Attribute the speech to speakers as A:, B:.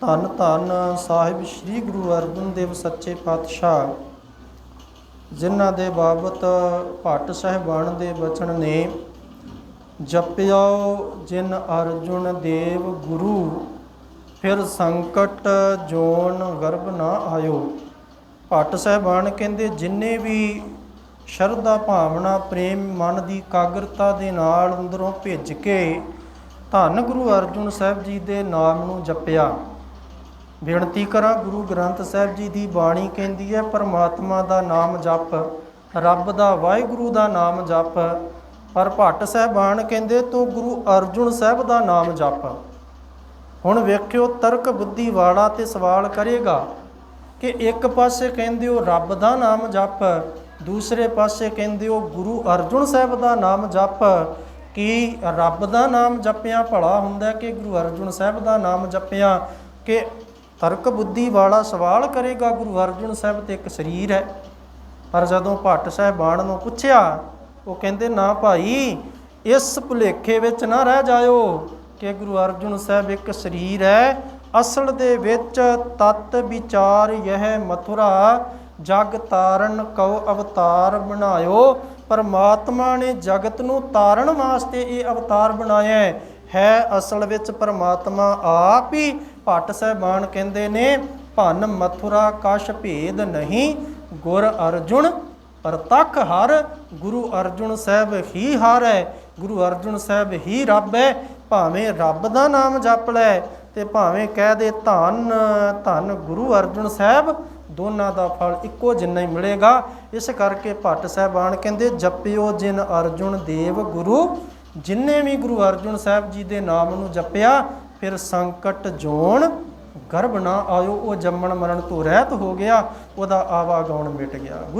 A: ਧੰਨ ਧੰਨ ਸਾਹਿਬ ਸ੍ਰੀ ਗੁਰੂ ਅਰਜਨ ਦੇਵ ਸੱਚੇ ਪਾਤਸ਼ਾਹ, ਜਿਨ੍ਹਾਂ ਦੇ ਬਾਬਤ ਭੱਟ ਸਾਹਿਬਾਨ ਦੇ ਬਚਨ ਨੇ, ਜਪਿਓ ਜਿਨ ਅਰਜੁਨ ਦੇਵ ਗੁਰੂ, ਫਿਰ ਸੰਕਟ ਜੋਨ ਗਰਭ ਨਾ ਆਇਓ। ਭੱਟ ਸਾਹਿਬਾਨ ਕਹਿੰਦੇ, ਜਿੰਨੇ ਵੀ ਸ਼ਰਧਾ ਭਾਵਨਾ ਪ੍ਰੇਮ ਮਨ ਦੀ ਕਾਗਰਤਾ ਦੇ ਨਾਲ ਅੰਦਰੋਂ ਭਿੱਜ ਕੇ ਧੰਨ ਗੁਰੂ ਅਰਜੁਨ ਸਾਹਿਬ ਜੀ ਦੇ ਨਾਮ ਨੂੰ ਜਪਿਆ। ਬੇਨਤੀ ਕਰਾਂ ਗੁਰੂ ਗ੍ਰੰਥ ਸਾਹਿਬ ਜੀ ਦੀ ਬਾਣੀ ਕਹਿੰਦੀ ਹੈ, ਪਰਮਾਤਮਾ ਦਾ ਨਾਮ ਜਪ, ਰੱਬ ਦਾ ਵਾਹਿਗੁਰੂ ਦਾ ਨਾਮ ਜਪ। ਪਰ ਭੱਟ ਸਾਹਿਬਾਨ ਕਹਿੰਦੇ, ਤੂੰ ਗੁਰੂ ਅਰਜੁਨ ਸਾਹਿਬ ਦਾ ਨਾਮ ਜਪ। ਹੁਣ ਵੇਖਿਓ, ਤਰਕ ਬੁੱਧੀ ਵਾਲਾ ਤੇ ਸਵਾਲ ਕਰੇਗਾ ਕਿ ਇੱਕ ਪਾਸੇ ਕਹਿੰਦੇ ਹੋ, ਰੱਬ ਦਾ ਨਾਮ ਜਪ। ਦੂਸਰੇ ਪਾਸੇ ਕਹਿੰਦੇ ਹੋ, ਗੁਰੂ ਅਰਜੁਨ ਸਾਹਿਬ ਦਾ ਨਾਮ ਜਪ। ਕਿ ਰੱਬ ਦਾ ਨਾਮ ਜਪਿਆ ਭਲਾ ਹੁੰਦਾ ਕਿ ਗੁਰੂ ਅਰਜੁਨ ਸਾਹਿਬ ਦਾ ਨਾਮ ਜਪਿਆ? ਕਿ ਤਰਕ ਬੁੱਧੀ ਵਾਲਾ ਸਵਾਲ ਕਰੇਗਾ ਗੁਰੂ ਅਰਜੁਨ ਸਾਹਿਬ ਤੇ ਇੱਕ ਸਰੀਰ ਹੈ। ਪਰ ਜਦੋਂ ਭੱਟ ਸਾਹਿਬਾਨ ਨੂੰ ਪੁੱਛਿਆ, ਉਹ ਕਹਿੰਦੇ, ਨਾ ਭਾਈ, ਇਸ ਭੁਲੇਖੇ ਵਿੱਚ ਨਾ ਰਹਿ ਜਾਇਓ ਕਿ ਗੁਰੂ ਅਰਜੁਨ ਸਾਹਿਬ ਇੱਕ ਸਰੀਰ ਹੈ। ਅਸਲ ਦੇ ਵਿੱਚ ਤਤ ਵਿਚਾਰ ਇਹ ਮਥੁਰਾ, ਜਗ ਤਾਰਨ ਕਉ ਅਵਤਾਰ ਬਣਾਇਓ। ਪਰਮਾਤਮਾ ਨੇ ਜਗਤ ਨੂੰ ਤਾਰਨ ਵਾਸਤੇ ਇਹ ਅਵਤਾਰ ਬਣਾਇਆ ਹੈ। ਅਸਲ ਵਿੱਚ ਪਰਮਾਤਮਾ ਆਪ ਹੀ ਭੱਟ ਸਾਹਿਬਾਨ ਕਹਿੰਦੇ ਨੇ, ਭਨ ਮਥੁਰਾ ਕਸ਼ ਭੇਦ ਨਹੀਂ, ਗੁਰ ਅਰਜੁਨ ਪ੍ਰਤੱਖ ਹਰ, ਗੁਰੂ ਅਰਜੁਨ ਸਾਹਿਬ ਹੀ ਹਰ ਹੈ ਗੁਰੂ ਅਰਜੁਨ ਸਾਹਿਬ ਹੀ ਰੱਬ ਹੈ ਭਾਵੇਂ ਰੱਬ ਦਾ ਨਾਮ ਜਪ ਲੈ ਤੇ ਭਾਵੇਂ ਕਹਿ ਦੇ ਧੰਨ ਧੰਨ ਗੁਰੂ ਅਰਜੁਨ ਸਾਹਿਬ, ਦੋਨਾਂ ਦਾ ਫਲ ਇੱਕੋ ਜਿੰਨਾ ਹੀ ਮਿਲੇਗਾ ਇਸ ਕਰਕੇ ਭੱਟ ਸਾਹਿਬਾਨ ਕਹਿੰਦੇ, ਜਪਿਓ ਜਿਨ ਅਰਜੁਨ ਦੇਵ ਗੁਰੂ ਜਿਨਨੇ ਵੀ ਗੁਰੂ ਅਰਜਨ ਸਾਹਿਬ ਜੀ ਦੇ ਨਾਮ ਨੂੰ ਜਪਿਆ, ਫਿਰ ਸੰਕਟ ਜੋਨ ਗਰਭ ਨਾ ਆਇਓ, ਉਹ ਜੰਮਣ ਮਰਨ ਤੋਂ ਰਹਿਤ ਹੋ ਗਿਆ, ਉਹਦਾ ਆਵਾ ਗਾਉਣ ਮਿਟ ਗਿਆ। ਗੁਰੂ